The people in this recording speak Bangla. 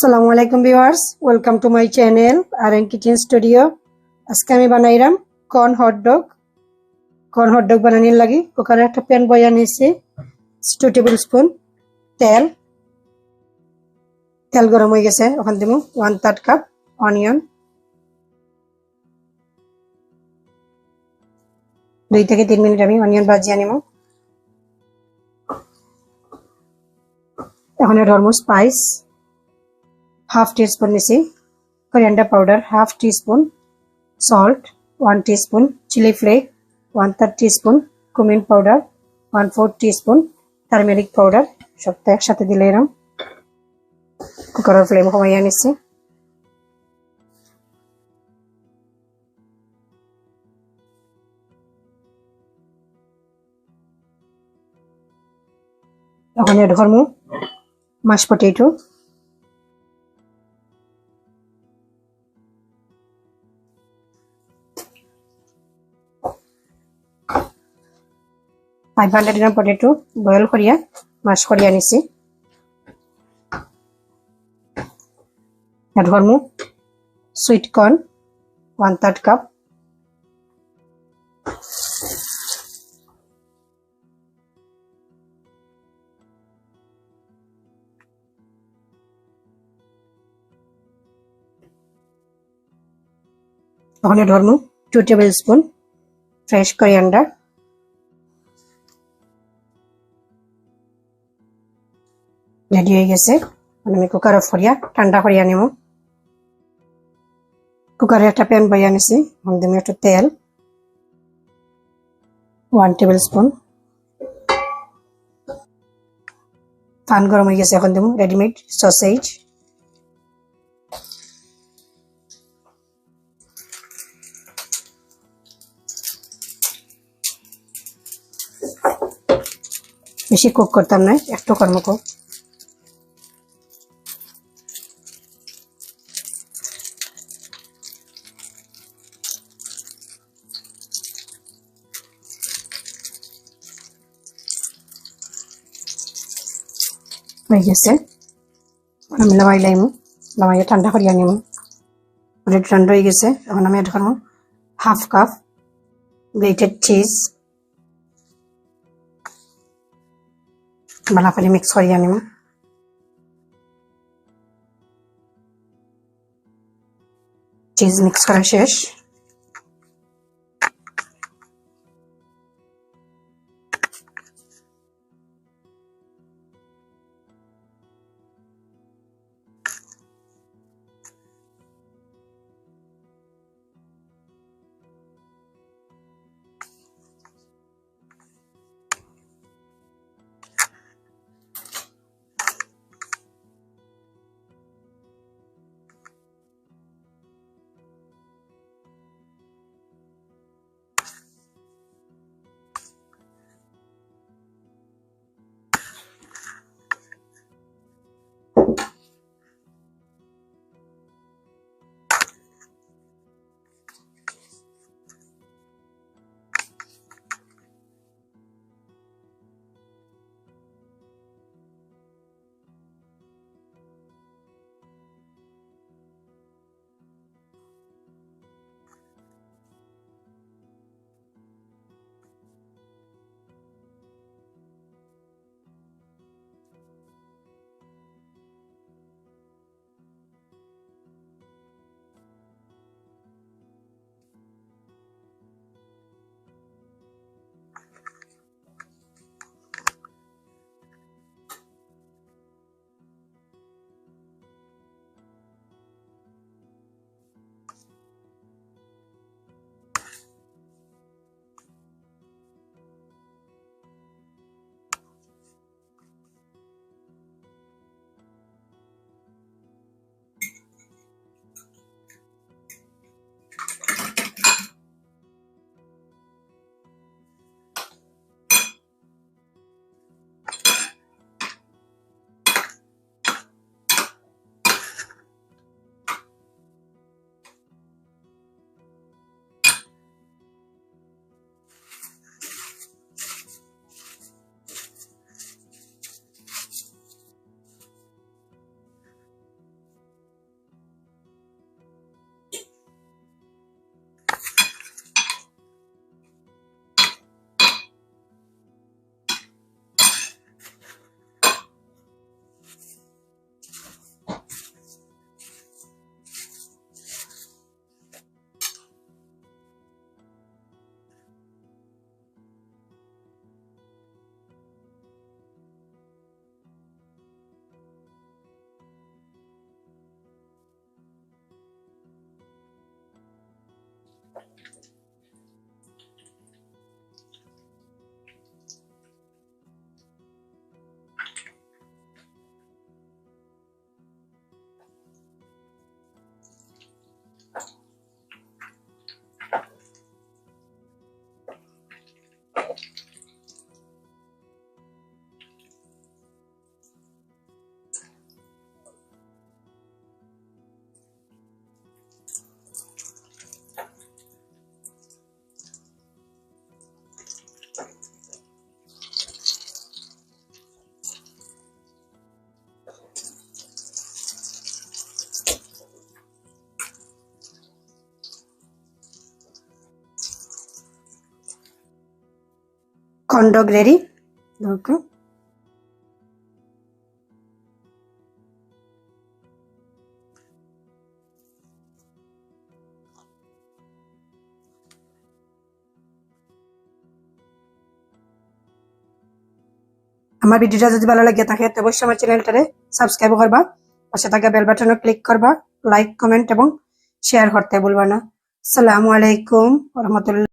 আসসালামু আলাইকুম viewers, welcome to my channel R N kitchen studio. আজকে আমি বানাইলাম corn hot dog. Corn hot dog বানানোর লাগি কুকারে একটা প্যান বয়া নিয়েছি টু টেবিল স্পুন তেল। তেল গরম হয়ে গেছে, ওখান দিব ওয়ান থার্ড কাপ অনিয়ন দুই থেকে তিন মিনিট আমি অনিয়ন ভাজিয়ে নিব এখন ধর্ম স্পাইস half teaspoon নিছি coriander powder half teaspoon salt 1 teaspoon chili flake 1 third teaspoon cumin powder 1 fourth teaspoon turmeric powder সবটা একসাথে দিলে এরম কুকারের ফ্লেম কমাইয়া নিচ্ছি এখন এর ধর্ম mash potato five hundred gram potato boil করিয়া মাছ করিয়া নিছি। ধর্ম sweet corn one third cup ওখানে ধর্ম two tablespoon fresh coriander ready হয়ে গেছে মানে আমি কুকার অফ করিয়া ঠান্ডা করিয়া নিব কুকারে একটা প্যান বইয়া নিছি আমি একটু তেল ওয়ান টেবিল স্পুন পান গরম হয়ে গেছে এখন দেবো রেডিমেড সসেজ বেশি কুক করতাম না একটু কর্ম কুক হয়ে গেছে আমি লামাই লাইমু লামাইয়ে ঠান্ডা করিয়া নিমু অনেক ঠান্ডা হয়ে গেছে এখন আমি এটা করব হাফ কাপ গ্রেটেড চিজ ভালো করে মিক্স করিয়া নিমু চিজ মিক্স করা শেষ dog ready দেখো আমার ভিডিওটা যদি ভালো লাগে থাকে অবশ্যই আমার চ্যানেলটারে সাবস্ক্রাইব করবা। পাশে থাকা বেল বাটনে ক্লিক করবা। লাইক, কমেন্ট এবং শেয়ার করতে ভুলবা না। আসসালামু আলাইকুম রহমতুল্লাহ।